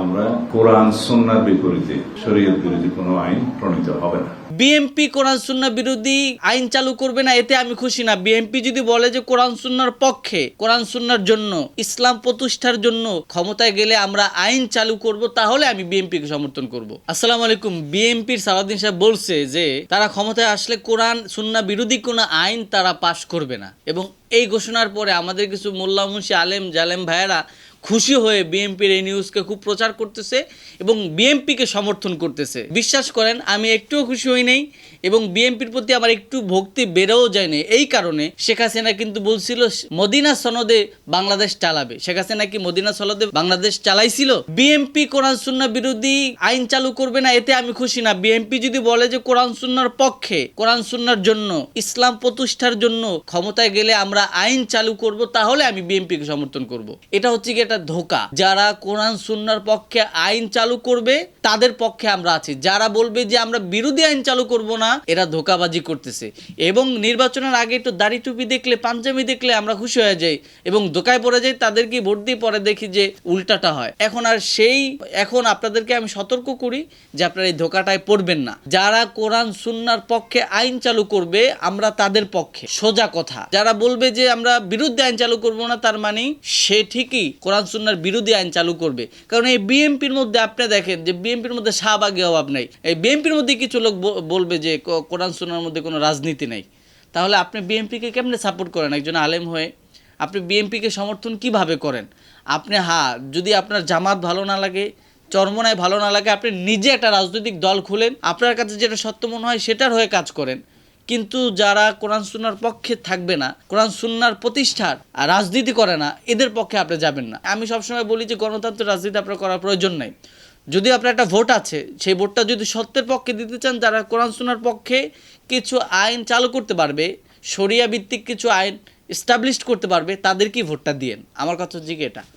আমরা কোরআন সন্ন্যার বিপরীতে, শরীয়ত বিরোধী কোনো আইন প্রণীত হবে না। কোরআন সুন্না বিরোধী আইন চালু করবে না, এতে আমি খুশি না। যদি বলে যে কোরআন, সুন্নার পক্ষে, কোরআন, সুন্নার জন্য, ইসলাম প্রতিষ্ঠার জন্য ক্ষমতায় গেলে আমরা আইন চালু করব, তাহলে আমি বিএমপিকে সমর্থন করব। আসসালামু আলাইকুম। বিএমপির সালাউদ্দিন সাহেব বলছে যে, তারা ক্ষমতায় আসলে কোরআন সুন্না বিরোধী কোনো আইন তারা পাশ করবে না। এবং এই ঘোষণার পরে আমাদের কিছু মোল্লা মুন্সি আলেম, জালেম ভাইয়েরা খুশি হয়ে বিএনপির এই নিউজকে খুব প্রচার করতেছে এবং বিএনপিকে সমর্থন করতেছে। বিশ্বাস করেন, আমি একটুও খুশি হই নাই এবং বিএনপির প্রতি আমার একটু ভক্তি বেড়েও যায়নি এই কারণে শেখ হাসিনা কিন্তু বলছিল, মদিনা সনদে বাংলাদেশ চালাবে। শেখ হাসিনা কি মদিনা সনদে বাংলাদেশ চালাইছিল? বিএনপি কোরআন সুন্না বিরোধী আইন চালু করবে না, এতে আমি খুশি না। বিএনপি যদি বলে যে কোরআন সুন্নার পক্ষে, কোরআন সুন্নার জন্য, ইসলাম প্রতিষ্ঠার জন্য ক্ষমতায় গেলে আমরা আইন চালু করব, তাহলে আমি বিএনপিকে সমর্থন করব। এটা হচ্ছে কি একটা ধোকা। যারা কোরআন, সুন্নার পক্ষে আইন চালু করবে, তাদের পক্ষে আমরা আছি। যারা বলবে যে আমরা বিরোধী আইন চালু করব না, এরা ধোকাবাজি করতেছে। এবং নির্বাচনের আগে একটু দাড়ি টুপি দেখলে, পাঞ্জাবি দেখলে আমরা খুশি হয়ে যাই এবং ধোকায় পড়ে যাই তাদেরকে ভোট দিয়ে পরে দেখি যে উল্টাটা হয়। এখন আর সেই, এখন আপনাদেরকে আমি সতর্ক করি যে আপনারা এই ধোকাটায় পড়বেন না। যারা কোরআন, সুন্নার পক্ষে আইন চালু করবে, আমরা তাদের পক্ষে। সোজা কথা। যারা বলবে যে আমরা বিরুদ্ধে আইন চালু করব না, তার মানে সে ঠিকই কোরআন সুন্নার বিরোধী আইন চালু করবে। কারণ এই বিএনপির মধ্যে আপনি দেখেন যে বিএনপির মধ্যে শাহবাগী অভাব নাই। এই বিএনপির মধ্যে কিছু লোক বলবে যে কোরআন সুন্নার মধ্যে কোনো রাজনীতি নাই। তাহলে আপনি বিএনপিকে কেমনে সাপোর্ট করেন? একজন আলেম হয়ে আপনি বিএনপিকে সমর্থন কীভাবে করেন? আপনি হ্যাঁ যদি আপনার জামাত ভালো না লাগে, চরমনায় ভালো না লাগে, আপনি নিজে একটা রাজনৈতিক দল খুলেন, আপনার কাছে যেটা সত্য মনে হয় সেটার হয়ে কাজ করেন। কিন্তু যারা কোরআন সুন্নার পক্ষে থাকবে না, কোরআন সুন্নার প্রতিষ্ঠার আর রাজনীতি করে না, এদের পক্ষে আপনি যাবেন না। আমি সবসময় বলি যে গণতন্ত্র রাজনীতি আপনার করার প্রয়োজন নেই। যদি আপনার একটা ভোট আছে, সেই ভোটটা যদি সত্যের পক্ষে দিতে চান, যারা কোরআন সুন্নার পক্ষে কিছু আইন চালু করতে পারবে, শরিয়া ভিত্তিক কিছু আইন এস্টাবলিশ করতে পারবে, তাদেরকেই ভোটটা দিয়েন। আমার কথা হচ্ছে এটা?